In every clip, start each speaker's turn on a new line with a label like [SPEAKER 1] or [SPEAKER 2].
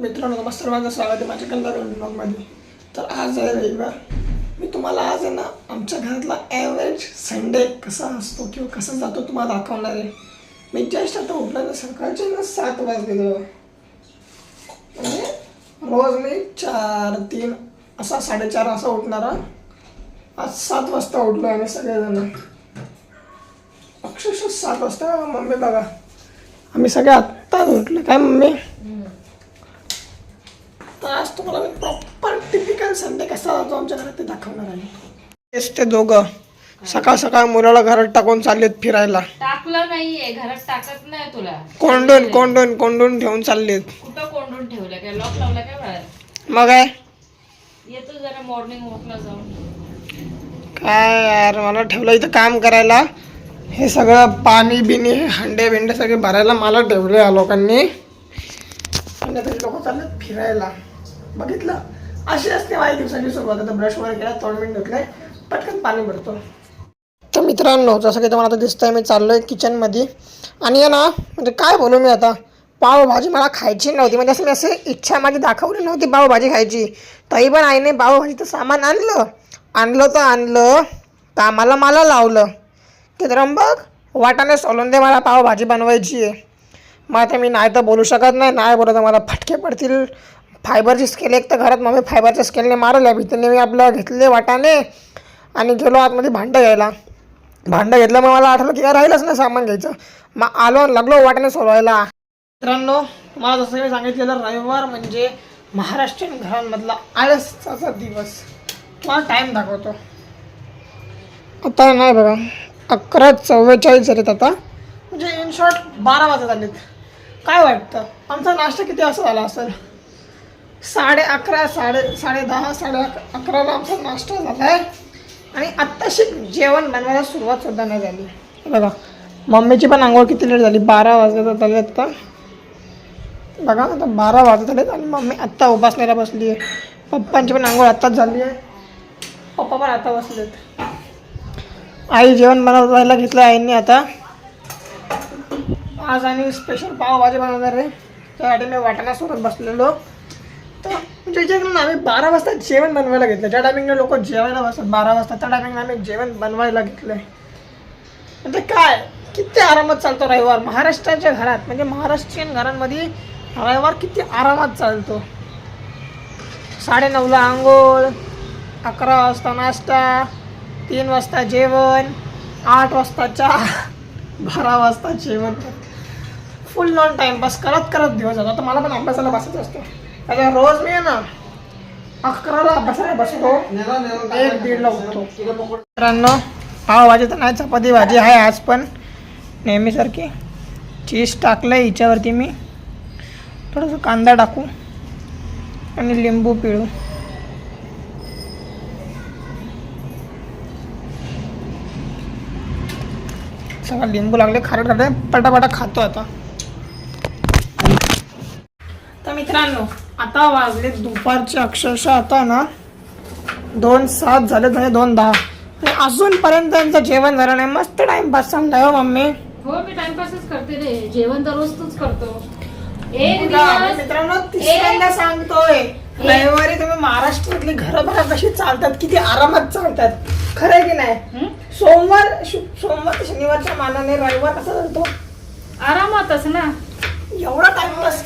[SPEAKER 1] मित्रांनो नमस्कार सर्वांचं स्वागत आहे माझ्या कल्ला ब्लॉगमध्ये तर आज आहे रविवार. मी तुम्हाला आज आहे ना आमच्या घरातला ॲव्हरेज संडे कसा असतो किंवा कसा जातो तुम्हाला दाखवणार आहे. मी जस्ट आता उठलं ना सकाळचे ना सात वाजले म्हणजे रोज मी चार तीन असा साडेचार असा उठणारा आज सात वाजता उठलो आम्ही सगळेजण. अक्षरशः सात वाजता. मम्मी बघा. आम्ही सगळे आत्ताच उठलो. काय मम्मी? तर आज तुम्हाला मी प्रॉपर टिपिकल संडे कसा जातो आमच्या घरात ते दाखवणार आहे. तेच ते दोघं. सकाळ सकाळ मुलाला घरात टाकून चाललेत फिरायला.
[SPEAKER 2] टाकलं नाहीये घरात टाकत नाही तुला.
[SPEAKER 1] कोंडून कोंडून कोंडून ठेवून चाललेत.
[SPEAKER 2] कुठं कोंडून ठेवलं? काय लॉक लावला काय बाहेर?
[SPEAKER 1] मग काय?
[SPEAKER 2] येतो जरा मॉर्निंग वॉकला जाऊन.
[SPEAKER 1] काय यार मला ठेवलं इथं काम करायला. हे सगळं पाणी बिनी हंडे बिंडे सगळे भरायला मला ठेवले या लोकांनी. आणि तरी लोक चाललेत फिरायला. बघितलं. अशी असते माझ्या दिवसाची सुरुवात. आता ब्रश वगैरे केला तोंड धुतलंय पटकन पाणी भरतो. तर मित्रांनो जसं की तुम्हाला आता दिसतंय मी चाललोय किचनमध्ये आणि ना म्हणजे काय बोलू मी आता? पावभाजी मला खायची नव्हती. म्हणजे असं मी असं इच्छा माझी दाखवली नव्हती पावभाजी खायची. तरी पण आईने पावभाजीचं सामान आणलं. आणलं तर आणलं. तर आम्हाला मला लावलं. की तर बघ वाटाने सोलून दे मला पावभाजी बनवायची आहे. मग आता मी नाही तर बोलू शकत नाही नाही बोलत मला फटके पडतील. फायबरची स्केल एक तर घरात मम्मी फायबरच्या स्केलने मारल्या भीतीने मी आपलं घेतले वाटाने आणि गेलो आतमध्ये भांडं घ्यायला. भांडं घेतलं मग मला आठवलं की काय राहिलंच नाही सामान घ्यायचं. मग आलो लागलो वाटाने सोलवायला. मित्रांनो मला जसं मी सांगितलेलं रविवार म्हणजे महाराष्ट्रीयन घरांमधला आळसाचा दिवस. तुम्हाला टाईम दाखवतो. आता नाही बघा अकरा चव्वेचाळीस झालेत आता. म्हणजे इन शॉर्ट बारा वाजत आलेत. काय वाटतं? आमचा नाश्ता किती वाजता झाला असेल? साडे अकरा साडे साडे दहा साडे अक अकराला आमचा नाश्ता झाला आहे आणि आत्ताशी जेवण बनवायला सुरुवात सुद्धा नाही झाली. बघा मम्मीची पण आंघोळ किती लेट झाली? बारा वाजत आले आत्ता बघा आता बारा वाजत आलेत आणि मम्मी आत्ता उपासण्याला बसली आहे. पप्पांची पण आंघोळ आत्ताच झाली आहे. पप्पा पण आता बसलेत. आई जेवण बनवायला घेतलं आईने आता. आज आणि स्पेशल पावभाजी बनवणार आहे. त्यासाठी मी वाटाण्यासोबत बसलेलो. तर म्हणजे जे आम्ही बारा वाजता जेवण बनवायला घेतलं ज्या टायमिंगला लोक जेवायला बसतात बारा वाजता त्या टायमिंगला आम्ही जेवण बनवायला घेतलं आहे म्हणजे काय? किती आरामात चालतो रविवार? महाराष्ट्राच्या घरात म्हणजे महाराष्ट्रीयन घरांमध्ये रविवार किती आरामात चालतो? साडेनऊला आंघोळ अकरा वाजता नाश्ता तीन वाजता जेवण आठ वाजता चहा. बारा वाजता जेवण. फुल नॉन टाइमपास करत करत दिवस जातो. आता मला पण अभ्यासाला बसायचं असतो. त्याच्या रोज मी ना अकराला अभ्यासाला बसतो. एक दीडला उठतो. मित्रांनो पावभाजी तर नाही चपाती भाजी आहे आज पण. नेहमीसारखी. चीज टाकलं आहे हिच्यावरती मी. थोडंसं कांदा टाकू. आणि लिंबू पिळू. सगळं लिंबू लागले खारट खाते पटापटा खातो आता. तर मित्रांनो आता वाजले दुपारचे अक्षरशः आता ना दोन सात झाले म्हणजे दोन दहा. अजूनपर्यंत त्यांचं जेवण झालं नाही. मस्त टाइमपास चाललाय हो मम्मी.
[SPEAKER 2] हो मी टाइमपासच करते रे. जेवण तर रोज करतो. एक दिवस
[SPEAKER 1] मित्रांनो तिसऱ्यांदा सांगतोय. रविवारी तुम्ही महाराष्ट्रातली घरं बघा कशी चालतात किती आरामात चालतात. खरं की नाही? सोमवार शु- सोमवार ते शनिवारच्या मानाने रविवार कसा चालतो.
[SPEAKER 2] आरामातच ना.
[SPEAKER 1] एवढा टाइमपास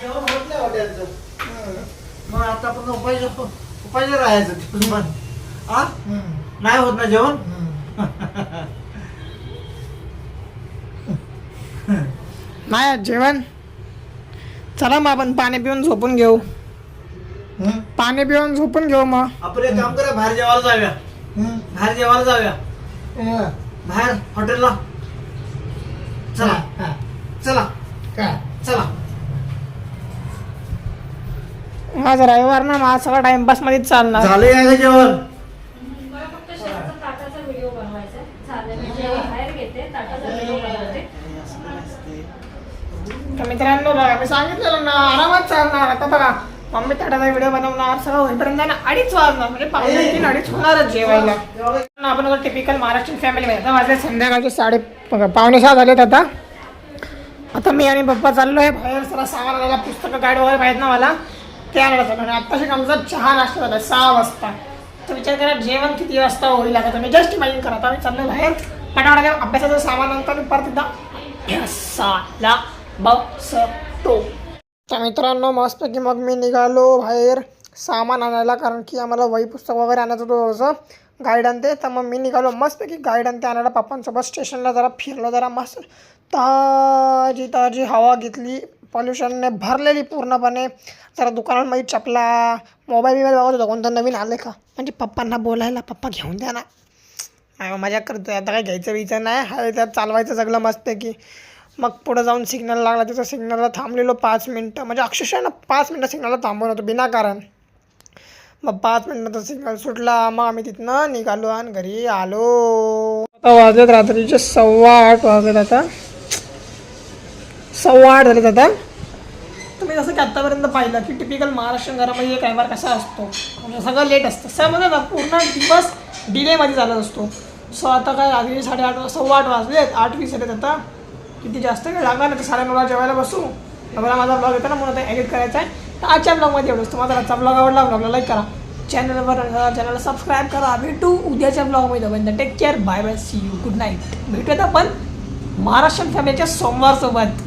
[SPEAKER 3] जेवण होत नाही हॉटेलचं मग आता आपण उपाय उपाय राहायचं दिवस पण. आ? नाही होत ना जेवण?
[SPEAKER 1] नाही आज जेवण. चला मग आपण पाणी पिऊन झोपून घेऊ. पाणी पिऊन झोपून घेऊ मग.
[SPEAKER 3] आपण एक काम करा बाहेर जेवायला जाऊया. बाहेर जेवायला जाऊया. बाहेर हॉटेलला. चला. चला. चला.
[SPEAKER 1] आज रविवार ना माझा सगळा टाइमपास मध्येच चालणार.
[SPEAKER 3] झालं या का जेवण.
[SPEAKER 2] मला फक्त शेवटचा ताटाचा व्हिडिओ बनवायचा आहे. चालेल मी जेवण बाहेर घेते ताटाचा व्हिडिओ बनवते.
[SPEAKER 1] तर मित्रांनो बघा मी सांगितलेलं ना आरामात चालणार. आता बघा मम्मी ताटाचा व्हिडिओ बनवणार सगळं होईपर्यंत ना अडीच वाजणार म्हणजे पावणे तीन अडीच होणारच जेवायला. आपण आता टिपिकल महाराष्ट्रीयन फॅमिली आता वाजले संध्याकाळचे साडे पावणे सहा झालेत आता. आता मी आणि पप्पा चाललोय बाहेर जरा सामान पुस्तकं गाईड वगैरे पाहिजे ना मला. ते आणायला चाललो आणि आत्ताशी आमचा चहा नाश्ता झाला सहा वाजता. तर विचार करा जेवण किती वाजता होईल आता मी जस्ट इमॅजिन करा आता मी चाललोय बाहेर पटापटा अभ्यासाचं सामान आणतो आणि परत एकदा अभ्यासाला बसतो तर मित्रांनो मस्तपैकी मग मी निघालो बाहेर सामान आणायला कारण की आम्हाला वही पुस्तक वगैरे आणायचं होतं थोडंसं गाईड आणते तर मग मी निघालो मस्तपैकी गाईड आणते आणायला. पप्पांसोबत स्टेशनला जरा फिरलो जरा मस्त ताजी ताजी हवा घेतली पॉल्युशनने भरलेली पूर्णपणे. जरा दुकानांमध्ये चपला मोबाईल बिबाईल बघत होतो कोणतं नवीन आले का? म्हणजे पप्पांना बोलायला पप्पा घेऊन द्या ना. मजा करतोय आता काय घ्यायचं विचार नाही हा त्यात चालवायचं सगळं मस्त की मग पुढं जाऊन सिग्नल लागला त्याचा सिग्नलला थांबलेलो पाच मिनटं. म्हणजे अक्षरशः ना पाच मिनटं सिग्नलला थांबवून होतो बिनाकारण मग पाच मिनटाचा सिग्नल सुटला. मग आम्ही तिथनं निघालो आणि घरी आलो. आता वाजत रात्रीचे सव्वा आठ वाजत आता. सव्वा आठ झालेत आता. तुम्ही जसं की आत्तापर्यंत पाहिलं की टिपिकल महाराष्ट्रीयन घरामध्ये एक व्यवहार कसा असतो? म्हणजे सगळं लेट असतं. सगळं ना पूर्ण दिवस डिलेमध्ये चालत असतो. सो आता काय रात्री साडेआठ वाज- सव्वा आठ वाजलेत. आठ वीस झालेत आता. किती जास्त वेळ लागला ना तर साडेनऊला जेवायला बसू. मला माझा ब्लॉग येतो ना म्हणून आता एडिट करायचा आहे. तर आजच्या ब्लॉगमध्ये एवढंच. तुम्हाला आजचा ब्लॉग आवडला ब्लॉगला लाईक करा. चॅनलवर चॅनलला सबस्क्राईब करा. भेटू उद्याच्या ब्लॉगमध्ये पण take care bye bye see you good night भेटूयात आपण महाराष्ट्र फॅमिलीच्या सोमवारसोबत.